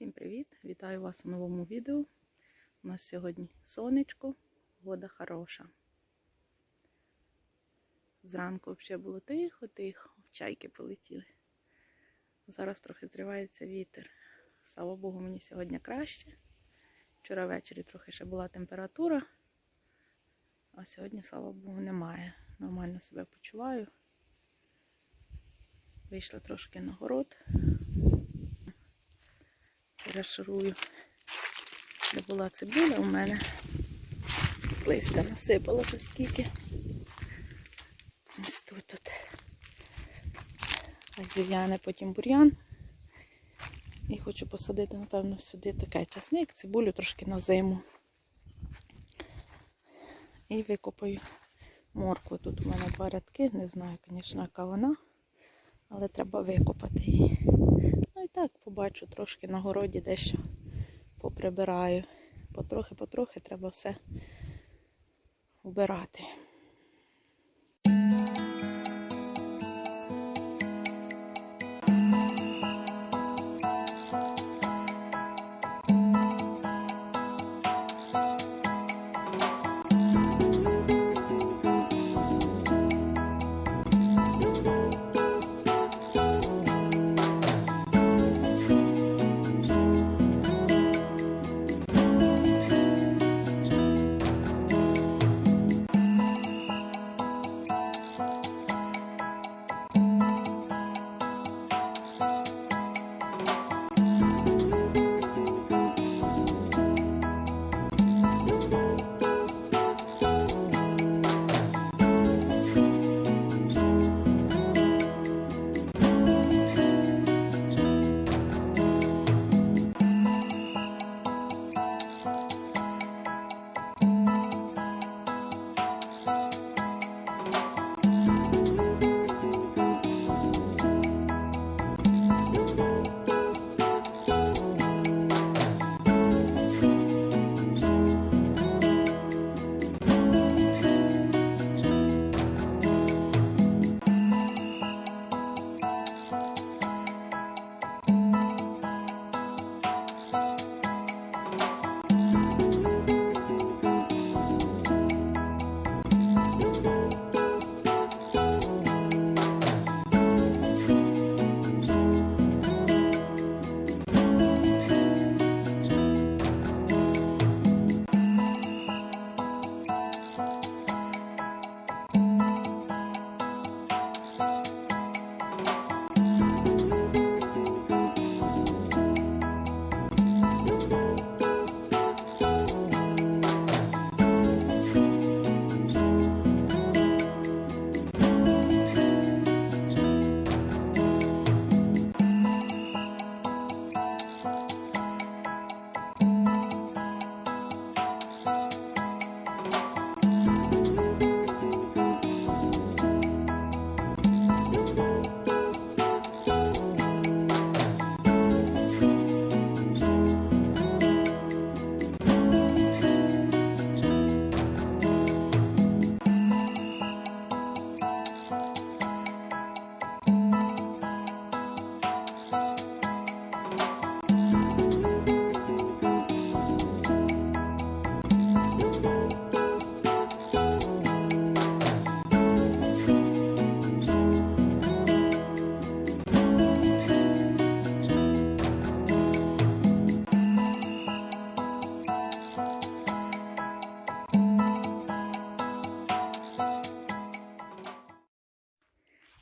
Всім привіт! Вітаю вас у новому відео. У нас сьогодні сонечко, вода хороша. Зранку взагалі було тихо-тихо, в чайки полетіли. Зараз трохи зривається вітер. Слава Богу, мені сьогодні краще. Вчора ввечері трохи ще була температура, а сьогодні, слава Богу, немає. Нормально себе почуваю. Вийшла трошки на город. Перешарую, де була цибуля у мене. Листя насипалося скільки. Ось тут тут. Зів'яне потім бур'ян. І хочу посадити, напевно, сюди такий часник, цибулю трошки на зиму. І викопаю моркву. Тут у мене два рядки, не знаю, звісно, яка вона, але треба викопати її. Ну і так побачу трошки на городі дещо поприбираю. Потрохи-потрохи треба все вбирати.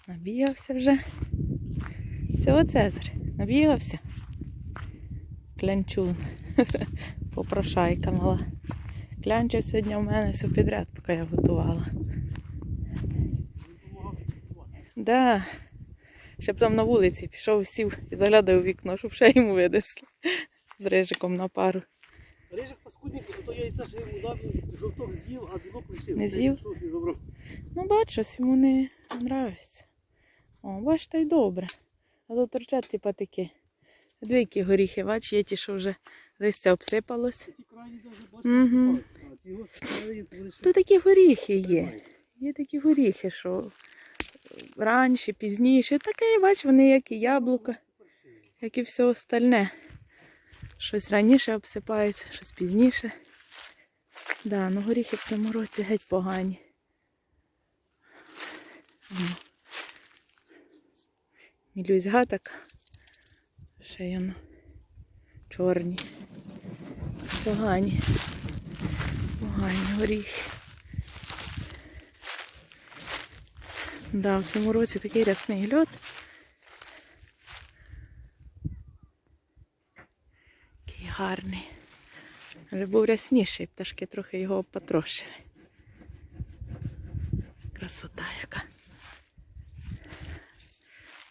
Набігався вже. Все, Цезар, набігався. Клянчун. Попрошайка мала. Клянчив сьогодні у мене все підряд, поки я готувала. Да. Щоб там на вулиці пішов, сів і заглядав у вікно, щоб ще йому видесли. З рижиком на пару. Рижик паскудник, то яйця ще йому дав, жовток з'їв, а білок лишив. Не з'їв? Ну, бачу, йому не подобається. О, бачите, й добре. А то торчать типа такі. Дві які горіхи, бач, є ті, що вже листя обсипалось. То Тут такі горіхи є. Є такі горіхи, що раніше, пізніше. Таке, бач, вони як і яблука, як і все остальне. Щось раніше обсипається, щось пізніше. Да, ну горіхи в цьому році геть погані. Воно. Мілюзьга така. Ще й. Чорні. Погані. Погані горіхи. Да, в цьому році такий рясний льот. Такий гарний. Але був рясніший, пташки трохи його потрощили. Красота яка.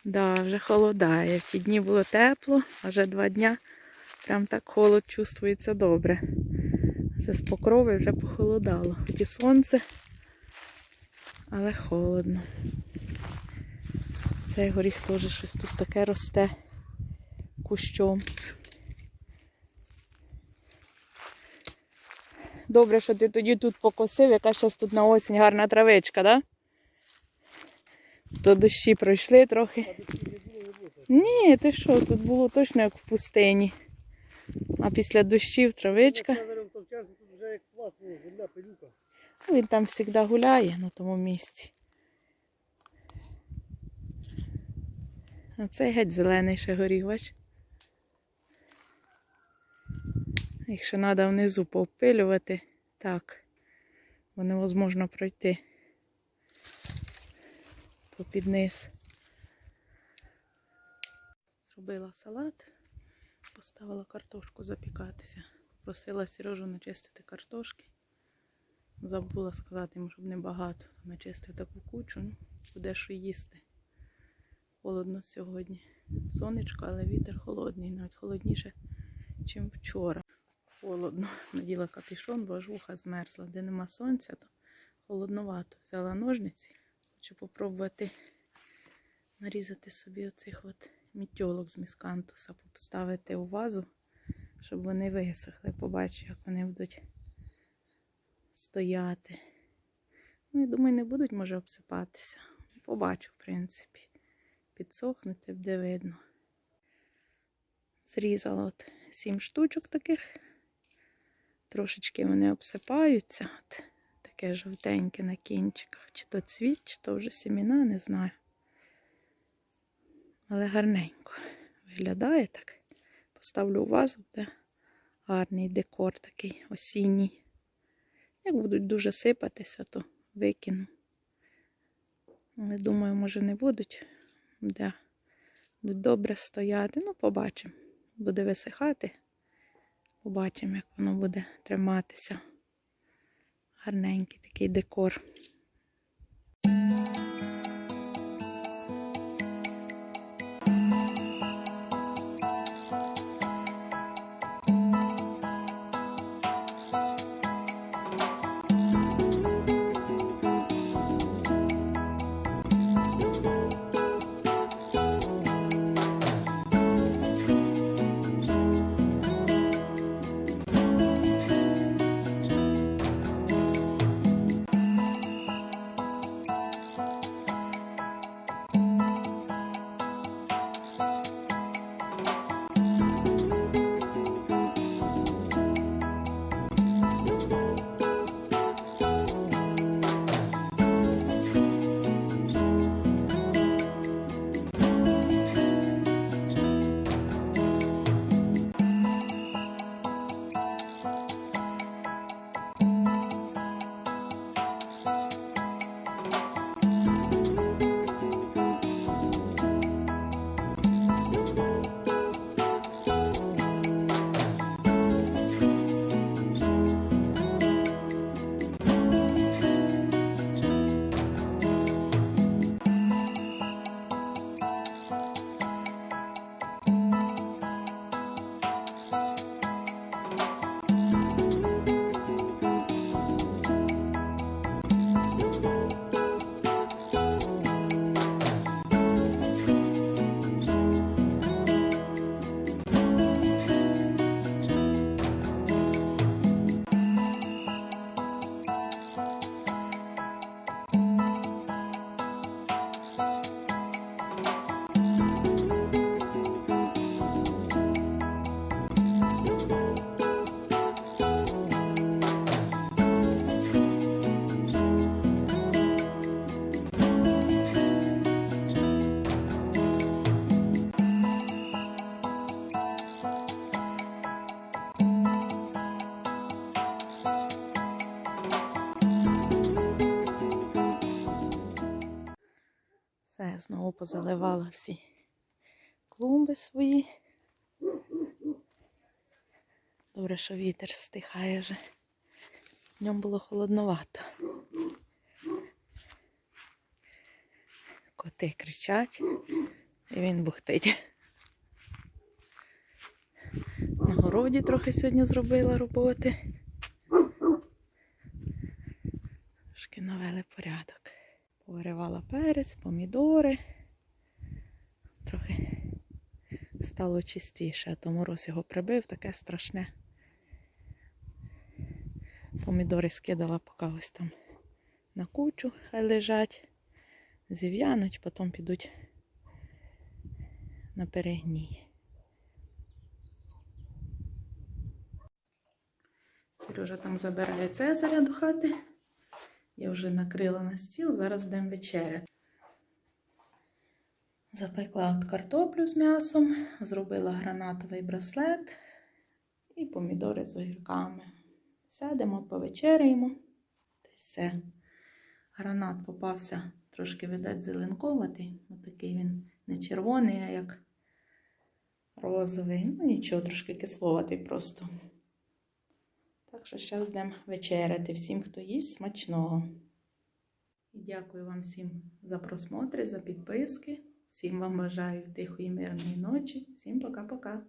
Да, вже холодає. Ті дні було тепло, а вже два дня прям так холод чувствується добре. Вже з покрови вже похолодало. Ті сонце, але холодно. Цей горіх теж щось тут таке росте кущом. Добре, що ти тоді тут покосив, яка зараз тут на осінь гарна травичка, так? Да? То дощі пройшли трохи. Ні, ти що, тут було точно як в пустині. А після дощів травичка. Він там завжди гуляє на тому місці. А геть зелений ще горіх, бач. Їх ще треба внизу повпилювати. Так, бо невозможно пройти попід низ. Зробила салат, поставила картошку запікатися. Просила Сережу начистити картошки. Забула сказати йому, щоб не багато. Начистив таку кучу, ну, буде що їсти. Холодно сьогодні. Сонечко, але вітер холодний, навіть холодніше, ніж вчора. Холодно. Наділа капюшон, бо вуха змерзла. Де нема сонця, то холодновато. Взяла ножниці. Хочу попробувати нарізати собі оцих от мітьолок з міскантуса, поставити у вазу, щоб вони висохли. Побачу, як вони будуть стояти. Ну, я думаю, не будуть, може, обсипатися. Побачу, в принципі. Підсохнути буде видно. Зрізала от сім штучок таких. Трошечки вони обсипаються. От, таке жовтеньке на кінчиках. Чи то цвіт, чи то вже сіміна, не знаю. Але гарненько виглядає так. Поставлю у вазу, буде гарний декор такий осінній. Як будуть дуже сипатися, то викину. Але думаю, може не будуть. Де будуть добре стояти. Ну, побачимо. Буде висихати. Побачимо, як воно буде триматися. Гарненький такий декор. Знову позаливала всі клумби свої. Добре, що вітер стихає вже. Днем було холодновато. Коти кричать, і він бухтить. На городі трохи сьогодні зробила роботи. Повиривала перець, помідори. Трохи стало чистіше, а то мороз його прибив, таке страшне. Помідори скидала поки ось там на кучу, хай лежать, зів'януть, потім підуть на перегній. Сережа там забирає Цезаря до хати. Я вже накрила на стіл, зараз будемо вечеряти. Запекла от картоплю з м'ясом, зробила гранатовий браслет і помідори з огірками. Сядемо, повечеряємо. Та все. Гранат попався трошки, видать, зеленковатий. Отакий він не червоний, а як розовий. Ну нічого, трошки кисловатий просто. Так що зараз будемо вечеряти всім, хто їсть смачного. Дякую вам всім за просмотри, за підписки. Всім вам бажаю тихої мирної ночі. Всім пока-пока.